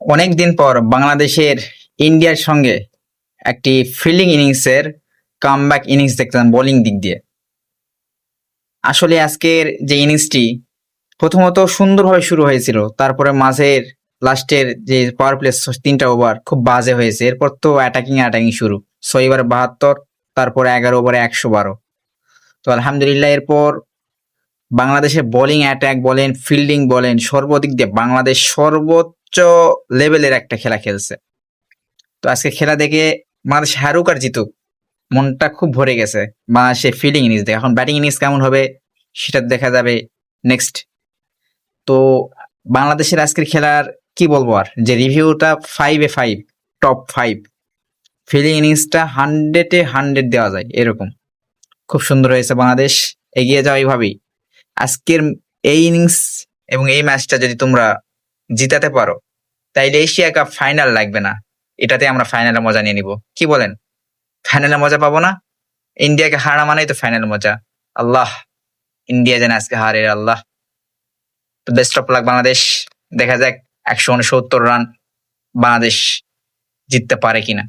অনেকদিন পর বাংলাদেশের ইন্ডিয়ার সঙ্গে একটি ফিল্ডিং ইনিংসের কামব্যাক ইনিংস দেখলাম বোলিং দিক দিয়ে। আসলে আজকের যে ইনিংসটি প্রথমত সুন্দরভাবে শুরু হয়েছিল, তারপরে মাঝের লাস্টের যে পাওয়ার প্লে তিনটা ওভার খুব বাজে হয়েছে। এরপর তো অ্যাটাকিং অ্যাটাকিং শুরু। ছয় ওভার বাহাত্তর, তারপরে এগারো ওভারে একশো বারো। তো আলহামদুলিল্লাহ এরপর বাংলাদেশের বোলিং অ্যাটাক বলেন ফিল্ডিং বলেন, সর্বদিক দিয়ে বাংলাদেশ সর্বোচ্চ লেভেলের একটা খেলা খেলছে। তো আজকে খেলা দেখে বাংলাদেশ হারুক আর জিতুক, মনটা খুব ভরে গেছে। বাংলাদেশের ফিল্ডিং ইনিংস দেখে এখন ব্যাটিং ইনিংস কেমন হবে সেটা দেখা যাবে নেক্সট তো বাংলাদেশের আজকের খেলার কি বলব আর? যে রিভিউটা five A five top five fielding ইনিংসটা হান্ড্রেডে হান্ড্রেড দেওয়া যায়, এরকম। খুব সুন্দর হয়েছে বাংলাদেশ, এগিয়ে যাওয়া এইভাবেই। আজকের এই ইনিংস এবং এই ম্যাচটা যদি তোমরা জিতাতে পারো। তাইলে এশিয়া কাপ ফাইনাল লাগবে না। এটাতে আমরা ফাইনালে মজা নিয়ে নিব। কি বলেন? ফাইনালে মজা পাবো না? ইন্ডিয়াকে হারা মানেই তো ফাইনাল মজা। আল্লাহ, ইন্ডিয়া যেন আজকে হারে আল্লাহ। তো বেস্ট অফ লাক বাংলাদেশ। দেখা যাক একশো উনসত্তর রান বাংলাদেশ জিততে পারে কিনা।